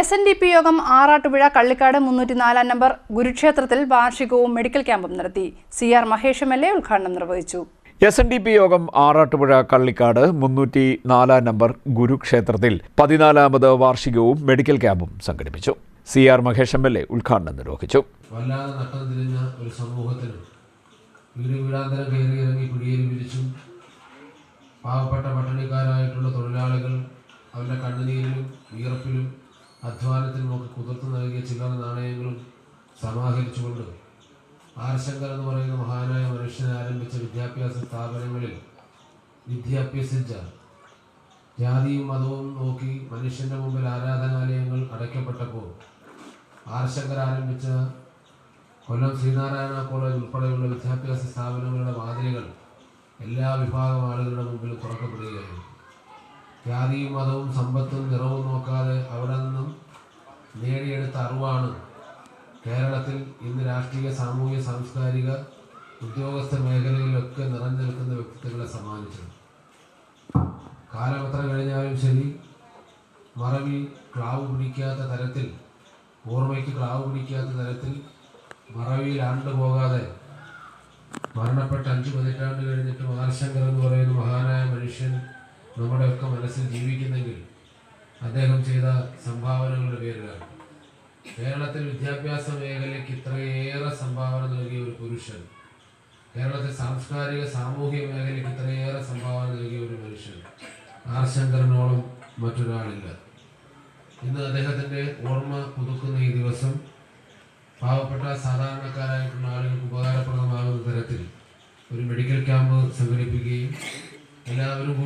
S N D P യോഗം ആറാട്ടുപുഴ കള്ളിക്കാട് മുന്നൂറ്റി നാലാം നമ്പർ ഗുരുക്ഷേത്രത്തിൽ വാർഷികവും മെഡിക്കൽ ക്യാമ്പും നടത്തി. C R Mahesh M L A ഉദ്ഘാടനം നിർവഹിച്ചു. എസ് എൻ ഡി പി യോഗം ആറാട്ടുപുഴ കള്ളിക്കാട് മുന്നൂറ്റി നാലാം നമ്പർ ഗുരുക്ഷേത്രത്തിൽ പതിനാലാമത് വാർഷികവും മെഡിക്കൽ ക്യാമ്പും സംഘടിപ്പിച്ചു. C R Mahesh M L A ഉദ്ഘാടനം നിർവഹിച്ചു. വല്ലാതെ നട്ടം തിരിഞ്ഞ ഒരു സമൂഹത്തിന് വീട് വീടാന്തരം കയറി ഇറങ്ങി കുടിയേറി പിരിച്ചും പാവപ്പെട്ട പട്ടിണിക്കാരായിട്ടുള്ള തൊഴിലാളികൾ അവരുടെ കണ്ണുനീരിലും വിയർപ്പിലും അധ്വാനത്തിലും ഒക്കെ കുതിർത്ത് നൽകിയ ചില്ലറ നാണയങ്ങളും സമാഹരിച്ചുകൊണ്ട് ആർശങ്കർ എന്ന് പറയുന്ന മഹാനായ മനുഷ്യൻ ആരംഭിച്ച വിദ്യാഭ്യാസ സ്ഥാപനങ്ങളിൽ വിദ്യ അഭ്യസിച്ച ജാതിയും മതവും നോക്കി മനുഷ്യന്റെ മുമ്പിൽ ആരാധനാലയങ്ങൾ അടയ്ക്കപ്പെട്ടപ്പോൾ ആർശങ്കർ ആരംഭിച്ച കൊല്ലം ശ്രീനാരായണ കോളേജ് ഉൾപ്പെടെയുള്ള വിദ്യാഭ്യാസ സ്ഥാപനങ്ങളുടെ മാതിരികൾ എല്ലാ വിഭാഗം ആളുകളുടെ മുമ്പിൽ തുറക്കപ്പെടുകയായിരുന്നു. ജാതിയും മതവും സമ്പത്തും നിറവും നോക്കാതെ അവിടെ നിന്നും നേടിയെടുത്ത അറിവാണ് കേരളത്തിൽ ഇന്ന് രാഷ്ട്രീയ സാമൂഹ്യ സാംസ്കാരിക ഉദ്യോഗസ്ഥ മേഖലയിലൊക്കെ നിറഞ്ഞു നിൽക്കുന്ന വ്യക്തിത്വങ്ങളെ സമ്മാനിച്ചത്. കാലം കഴിഞ്ഞാലും ശരി മറവി ക്ലാവ് പിടിക്കാത്ത തരത്തിൽ ഓർമ്മയ്ക്ക് ക്ലാവ് പിടിക്കാത്ത തരത്തിൽ മറവിയിൽ ആണ്ടുപോകാതെ മരണപ്പെട്ട അഞ്ച് പതിറ്റാണ്ട് കഴിഞ്ഞിട്ട് മഹാശങ്കർ എന്ന് പറയുന്ന മഹാനായ മനുഷ്യൻ നമ്മുടെയൊക്കെ മനസ്സിൽ ജീവിക്കുന്നെങ്കിൽ അദ്ദേഹം ചെയ്ത സംഭാവനകളുടെ പേരിലാണ്. കേരളത്തിൽ വിദ്യാഭ്യാസ മേഖലയ്ക്ക് ഇത്രയേറെ സംഭാവന നൽകിയ ഒരു പുരുഷൻ. കേരളത്തിൽ സാംസ്കാരിക സാമൂഹിക മേഖലയ്ക്ക് ഇത്രയേറെ സംഭാവന നൽകിയ ഒരു മനുഷ്യൻ. ആർ ശങ്കരനോളം മറ്റൊരാളില്ല. ഇന്ന് അദ്ദേഹത്തിന്റെ ഓർമ്മ പുതുക്കുന്ന ഈ ദിവസം പാവപ്പെട്ട സാധാരണക്കാരായിട്ടുള്ള ആളുകൾക്ക് ഉപകാരപ്രദമാകുന്ന തരത്തിൽ ഒരു മെഡിക്കൽ ക്യാമ്പ് സംഘടിപ്പിക്കുകയും എല്ലാവരും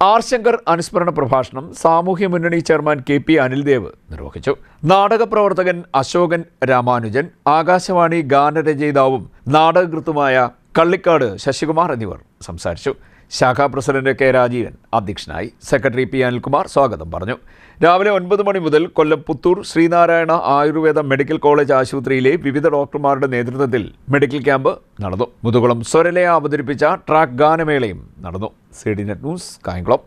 ആർ ശങ്കർ അനുസ്മരണ പ്രഭാഷണം സാമൂഹ്യ മുന്നണി ചെയർമാൻ കെ പി അനിൽദേവ് നിർവഹിച്ചു. നാടകപ്രവർത്തകൻ അശോകൻ രാമാനുജൻ ആകാശവാണി ഗാനരചയിതാവും നാടകകൃത്തുമായ കള്ളിക്കാട് ശശികുമാർ എന്നിവർ സംസാരിച്ചു. ശാഖാ പ്രസിഡന്റ് കെ രാജീവൻ അധ്യക്ഷനായി. സെക്രട്ടറി പി അനിൽകുമാർ സ്വാഗതം പറഞ്ഞു. രാവിലെ ഒൻപത് മണി മുതൽ കൊല്ലം പുത്തൂർ ശ്രീനാരായണ ആയുർവേദ മെഡിക്കൽ കോളേജ് ആശുപത്രിയിലെ വിവിധ ഡോക്ടർമാരുടെ നേതൃത്വത്തിൽ മെഡിക്കൽ ക്യാമ്പ് നടന്നു. മുതുകുളം സ്വരലയ അവതരിപ്പിച്ച ട്രാക്ക് ഗാനമേളയും നടന്നു. C D net news Kayamkulam.